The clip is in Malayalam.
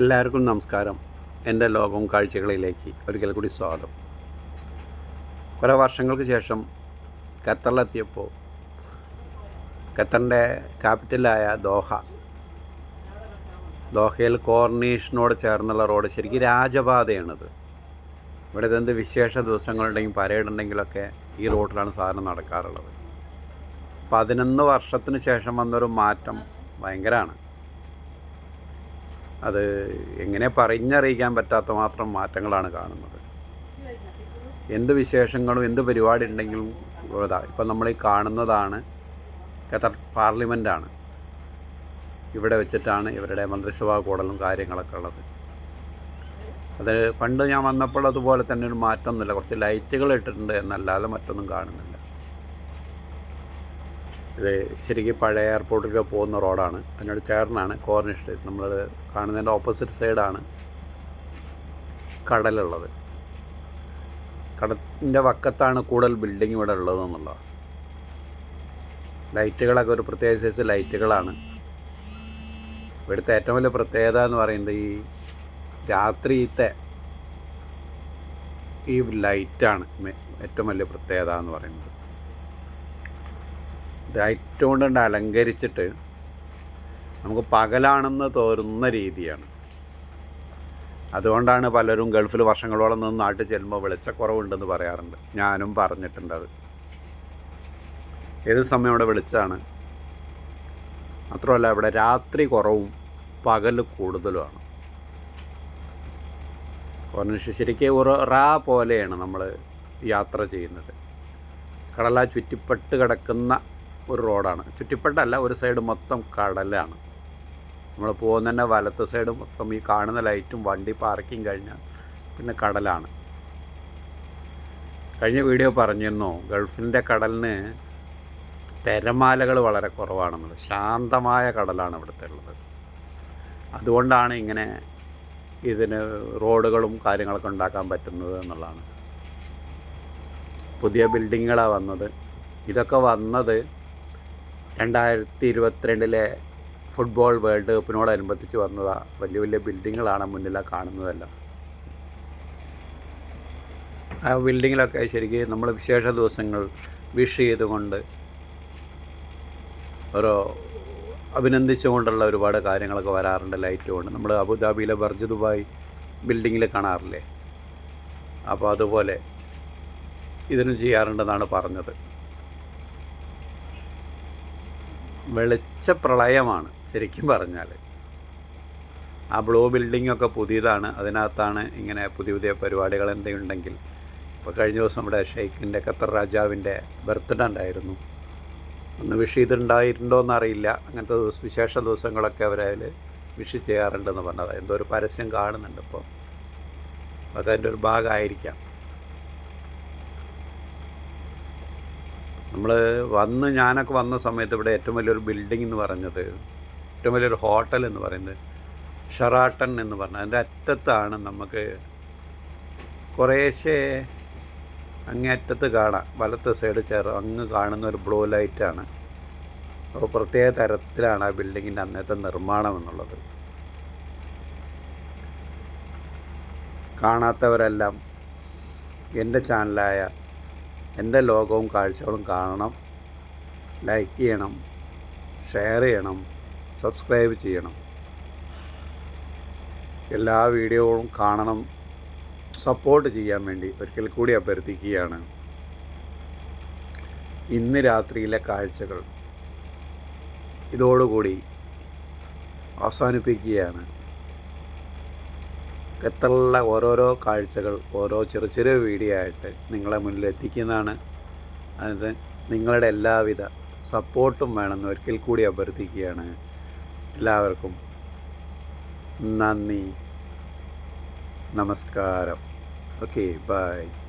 എല്ലാവർക്കും നമസ്കാരം. എന്റെ ലോകവും കാഴ്ചകളിലേക്ക് ഒരിക്കൽ കൂടി സ്വാഗതം. കുറേ വർഷങ്ങൾക്ക് ശേഷം ഖത്തറിലെത്തിയപ്പോൾ ഖത്തറിന്റെ ക്യാപിറ്റലായ ദോഹ ദോഹയിൽ കോർണീഷിനോട് ചേർന്നുള്ള റോഡ് ശരിക്കും രാജപാതയാണിത്. ഇവിടെ എന്ത് വിശേഷ ദിവസങ്ങളുണ്ടെങ്കിൽ പരേഡ് ഉണ്ടെങ്കിലൊക്കെ ഈ റോഡിലാണ് സാധനം നടക്കാറുള്ളത്. പതിനൊന്ന് വർഷത്തിന് ശേഷം വന്നൊരു മാറ്റം ഭയങ്കരമാണ്. അത് എങ്ങനെ പറഞ്ഞറിയിക്കാൻ പറ്റാത്ത മാത്രം മാറ്റങ്ങളാണ് കാണുന്നത്. എന്ത് വിശേഷങ്ങളും എന്ത് പരിപാടി ഉണ്ടെങ്കിലും ഇതാ ഇപ്പം നമ്മൾ ഈ കാണുന്നതാണ് ഖത്തർ പാർലമെന്റാണ് ഇവിടെ വെച്ചിട്ടാണ് ഇവരുടെ മന്ത്രിസഭാ കൂടലും കാര്യങ്ങളൊക്കെ ഉള്ളത്. അത് പണ്ട് ഞാൻ വന്നപ്പോൾ അതുപോലെ തന്നെ ഒരു മാറ്റമൊന്നുമില്ല. കുറച്ച് ലൈറ്റുകൾ ഇട്ടിട്ടുണ്ട് എന്നല്ലാതെ മറ്റൊന്നും കാണുന്നില്ല. ഇത് ശരിക്കും പഴയ എയർപോർട്ടിലേക്ക് പോകുന്ന റോഡാണ്. അതിനോട് ചേർന്നാണ് കോർണിഷ് നമ്മൾ കാണുന്നതിന്റെ ഓപ്പോസിറ്റ് സൈഡാണ് കടലുള്ളത്. കടലിന്റെ വക്കത്താണ് കൂടുതൽ ബിൽഡിംഗ് ഇവിടെ ഉള്ളതെന്നുള്ളത് ലൈറ്റുകളൊക്കെ ഒരു പ്രത്യേക സൈസ് ലൈറ്റുകളാണ്. ഇവിടുത്തെ ഏറ്റവും വലിയ പ്രത്യേകത എന്ന് പറയുന്നത് ഈ രാത്രിയിലത്തെ ഈ ലൈറ്റാണ് ഏറ്റവും വലിയ പ്രത്യേകത എന്ന് പറയുന്നത്. ലൈറ്റ് കൊണ്ട് അലങ്കരിച്ചിട്ട് നമുക്ക് പകലാണെന്ന് തോന്നുന്ന രീതിയാണ്. അതുകൊണ്ടാണ് പലരും ഗൾഫിൽ വർഷങ്ങളോളം നിന്ന് നാട്ടിൽ ചെല്ലുമ്പോൾ വെളിച്ചക്കുറവുണ്ടെന്ന് പറയാറുണ്ട്. ഞാനും പറഞ്ഞിട്ടുണ്ട് അത്. ഏത് സമയം ഇവിടെ വെളിച്ചമാണ്? മാത്രമല്ല ഇവിടെ രാത്രി കുറവും പകൽ കൂടുതലുമാണ്. കോർണിഷ് ശരിക്കും ഒരു റാ പോലെയാണ് നമ്മൾ യാത്ര ചെയ്യുന്നത്. കടലാ ചുറ്റിപ്പെട്ട് കിടക്കുന്ന ഒരു റോഡാണ്. ചുറ്റിപ്പെട്ടല്ല ഒരു സൈഡ് മൊത്തം കടലാണ്. നമ്മൾ പോകുന്ന തന്നെ വലത്തെ സൈഡ് മൊത്തം ഈ കാണുന്ന ലൈറ്റും വണ്ടി പാർക്കിങ് കഴിഞ്ഞാൽ പിന്നെ കടലാണ്. കഴിഞ്ഞ വീഡിയോ പറഞ്ഞിരുന്നു ഗൾഫിന്റെ കടലിന് തിരമാലകൾ വളരെ കുറവാണെന്നുള്ളത്. ശാന്തമായ കടലാണ് ഇവിടുത്തെ ഉള്ളത്. അതുകൊണ്ടാണ് ഇങ്ങനെ ഇതിന് റോഡുകളും കാര്യങ്ങളൊക്കെ ഉണ്ടാക്കാൻ പറ്റുന്നത് എന്നുള്ളതാണ്. പുതിയ ബിൽഡിങ്ങുകളാണ് വന്നത്. ഇതൊക്കെ വന്നത് രണ്ടായിരത്തി ഇരുപത്തിരണ്ടിലെ ഫുട്ബോൾ വേൾഡ് കപ്പിനോടനുബന്ധിച്ച് വന്നതാണ് വലിയ വലിയ ബിൽഡിങ്ങുകളാണ് മുന്നിലാണ് കാണുന്നതെല്ലാം. ആ ബിൽഡിങ്ങിലൊക്കെ ശരിക്കും നമ്മൾ വിശേഷ ദിവസങ്ങൾ വിഷ് ചെയ്തുകൊണ്ട് ഓരോ അഭിനന്ദിച്ചുകൊണ്ടുള്ള ഒരുപാട് കാര്യങ്ങളൊക്കെ വരാറുണ്ട് ലൈറ്റ് കൊണ്ട് നമ്മൾ അബുദാബിയിലെ ബർജ് ദുബായ് ബിൽഡിങ്ങിൽ കാണാറില്ലേ? അപ്പോൾ അതുപോലെ ഇതിനും ചെയ്യാറുണ്ടെന്നാണ് പറഞ്ഞത്. വെളിച്ച പ്രളയമാണ് ശരിക്കും പറഞ്ഞാൽ ആ ബ്ലൂ ബിൽഡിങ്ങൊക്കെ പുതിയതാണ്. അതിനകത്താണ് ഇങ്ങനെ പുതിയ പുതിയ പരിപാടികൾ എന്തെങ്കിലും ഉണ്ടെങ്കിൽ ഇപ്പോൾ കഴിഞ്ഞ ദിവസം നമ്മുടെ ഷെയ്ഖിന്റെ ഖത്തർ രാജാവിന്റെ ബർത്ത്ഡേ ഉണ്ടായിരുന്നു. ഒന്ന് വിഷ് ചെയ്തിട്ടുണ്ടായിട്ടുണ്ടോ എന്നറിയില്ല അങ്ങനത്തെ ദിവസം വിശേഷ ദിവസങ്ങളൊക്കെ അവരതിൽ വിഷ് ചെയ്യാറുണ്ടെന്ന് പറഞ്ഞത്. എന്തോ ഒരു പരസ്യം കാണുന്നുണ്ട് ഇപ്പോൾ അപ്പോൾ അതിന്റെ ഒരു ഭാഗമായിരിക്കാം. നമ്മൾ വന്ന് ഞാനൊക്കെ വന്ന സമയത്ത് ഇവിടെ ഏറ്റവും വലിയൊരു ബിൽഡിംഗ് എന്ന് പറഞ്ഞത് ഏറ്റവും വലിയൊരു ഹോട്ടൽ എന്ന് പറയുന്നത് ഷെറാട്ടൺ എന്ന് പറഞ്ഞ അതിന്റെ അറ്റത്താണ് നമുക്ക് കുറേശ്ശെ അങ്ങേറ്റത്ത് കാണാം. വലത്ത് സൈഡ് ചേർ അങ്ങ് കാണുന്ന ഒരു ബ്ലൂ ലൈറ്റാണ് അപ്പോൾ പ്രത്യേക തരത്തിലാണ് ആ ബിൽഡിങ്ങിന്റെ അന്നത്തെ നിർമ്മാണം എന്നുള്ളത്. കാണാത്തവരെല്ലാം എന്റെ ചാനലായ എന്റെ ലോകവും കാഴ്ചകളും കാണണം. ലൈക്ക് ചെയ്യണം. ഷെയർ ചെയ്യണം. സബ്സ്ക്രൈബ് ചെയ്യണം. എല്ലാ വീഡിയോകളും കാണണം. സപ്പോർട്ട് ചെയ്യാൻ വേണ്ടി ഒരിക്കൽ കൂടി അഭ്യർത്ഥിക്കുകയാണ്. ഇന്ന് രാത്രിയിലെ കാഴ്ചകൾ. ഇതോടുകൂടി അവസാനിപ്പിക്കുകയാണ്. ഖത്തറിലുള്ള ഓരോരോ കാഴ്ചകൾ ഓരോ ചെറു ചെറിയ വീഡിയോ ആയിട്ട് നിങ്ങളെ മുന്നിൽ എത്തിക്കുന്നതാണ്. അത് നിങ്ങളുടെ എല്ലാവിധ സപ്പോർട്ടും വേണമെന്ന് ഒരിക്കൽ കൂടി അഭ്യർത്ഥിക്കുകയാണ്. എല്ലാവർക്കും നന്ദി. നമസ്കാരം. Okay bye.